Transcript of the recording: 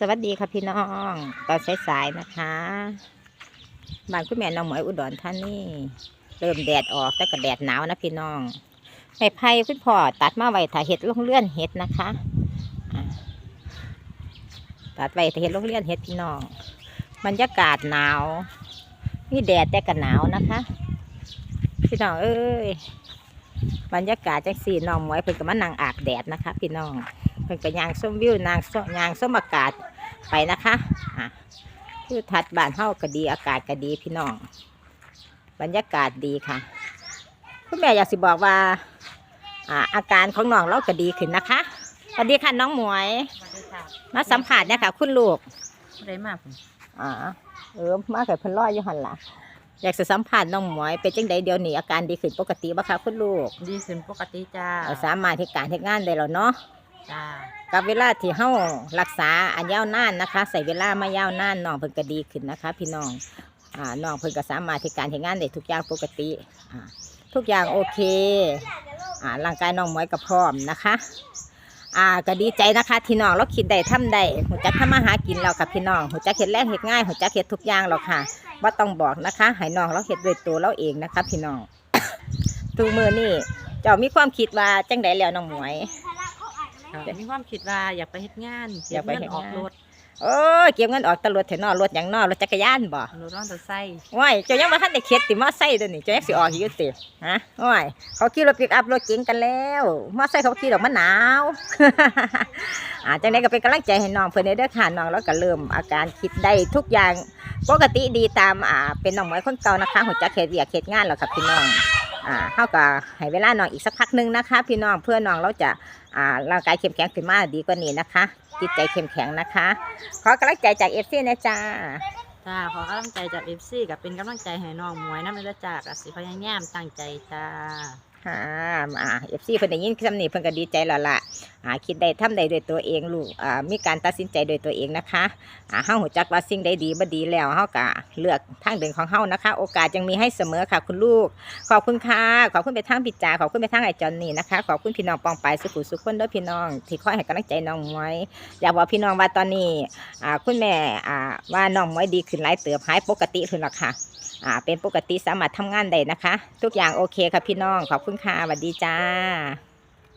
สวัสดีค่ะพี่น้องตอนสายๆนะคะบ้านคุณแม่น้องหมวยอุดรท่านนี่เริ่มแดดออกแต่ก็แดดหนาวนะพี่น้องไม้ไผ่คุณพ่อตัดมาไว้ถ่าเห็ดลงเลื่อนเห็ดนะคะตัดไว้ถ่าเห็ดลงเลื่อนเห็ดพี่น้องบรรยากาศหนาวนี่แดดแต่ก็หนาวนะคะ พี่น้องเอ้ยบรรยากาศจังสีน้องหมวยเพิ่นก็มานั่งอาบแดดนะคะ พี่น้อง เพิ่นก็ยางส้มวิวนางส้มยางส้มอากาศไปนะคะอะคือทัดบ้านเฮาก็ดีอากาศก็ดีพี่น้อง บรรยากาศดีค่ะ คุณแม่อยากสิบอกว่าอ่าอาการของน้องเราก็ดีขึ้นนะคะสวัสดีค่ะน้องหมวยสวัสดีค่ะมาสัมผัสเนี่ยค่ะ คุณลูกได้มากผมอ่าเออมาเกิดเพิ่นรออยู่หันล่ะอยากจะสัมผัสน้องหมวยเป็นจังใดเดี๋ยวนี้อาการดีขึ้นปกติบ่คะคุณลูก ดีขึ้นปกติจ้าเออสามารถที่การเฮ็ดงานได้แล้วเนาะ จ้ากับเวลาที่เฮารักษาอันยาวนานนะคะ ใส่เวลามายาวนานน้องเพิ่นก็ดีขึ้นนะคะ พี่น้องอ่าน้องเพิ่นก็สามารถที่การเฮ็ดงานได้ทุกอย่างปกติอ่าทุกอย่างโอเคอ่าร่างกายน้องหมวยก็พร้อมนะคะอ่าก็ดีใจนะคะที่น้องเราคิดได้ทำได้หัวจักทำมาหากินแล้วค่ะพี่น้องหัวจักเฮ็ดแรงเฮ็ดง่ายหัวจักเฮ็ดทุกอย่างแล้วค่ะว่าต้องบอกนะคะให้น้องเราเฮ็ดด้วยตัวเราเองนะคะ พี่น้องทุกมือนี่เจ้ามีความคิดว่าจังไดแล้วน้องหมวย ค่ะ มีความคิดว่าอยากไปเฮ็ดงานอยากไปเฮ็ดงานออกรถโอ้ยเก็บเงินออกตลอดเถอะเนอรถหยังเนอรถจักรยานบ่รถรอนตัวไส้ว้ายเจ้ายังมาทันได้เข็ดติมอไซค์ตัวนี้เจ้ายังสิออกอยู่ติฮะว้ายเขาขี่รถปิกอัพรถเก๋งกันแล้วมอไซค์เขาขี่ดอกมะนาว อ่าจังไดก็เป็นกำลังใจให้น้องเพิ่นเด้อค่ะน้องแล้วก็เริ่มอาการคิดได้ทุกอย่างปกติดีตามอ่าเป็นน้องหมวยคนเก่านะคะหัวจักเฮ็ดเวียกเฮ็ดงานแล้วค่ะพี่น้อง อ่าเฮาก็ให้เวลาน้องอีกสักพักหนึงนะคะ พี่น้องเพื่อน้องเราจะ อ่าร่างกายเข้มแข็งขึ้นมาดีกว่านี้นะคะ จิตใจเข้มแข็งนะคะ ขอกำลังใจจากเอฟซีนะจ๊ะจ้าขอกำลังใจจากเอฟซีกับเป็นกำลังใจให้น้องมวยน้ำเลือดจากสิพยายามตั้งใจจ้า ค่ะอ่าเอฟซีเพิ่นได้ยินคำนี้เพิ่นก็ดีใจแล้วล่ะอ่าคิดได้ทำได้ด้วยตัวเองลูกอ่ามีการตัดสินใจด้วยตัวเองนะคะอ่าเฮาหูจักว่าสิ่งใดดีบ่ดีแล้วเฮาก็เลือกทางเดินของเฮานะคะ โอกาสยังมีให้เสมอค่ะ คุณลูก ขอบคุณค่ะขอบคุณไปทางพิจาขอบคุณไปทางไอจอนนี่นะคะ ขอบคุณพี่น้องปองไปสุขุสุขคนด้อพี่น้องที่คอยให้กำลังใจน้องมวยอยากบอกพี่น้องว่าตอนนี้อ่าคุณแม่อ่าว่าน้องมวยดีขึ้นหลายเติบหายปกติขึ้นแล้วค่ะอ่าเป็นปกติสามารถทำงานได้นะคะ ทุกอย่างโอเคค่ะพี่น้องขอบคุณคุณค่ะสวัสดีจ้า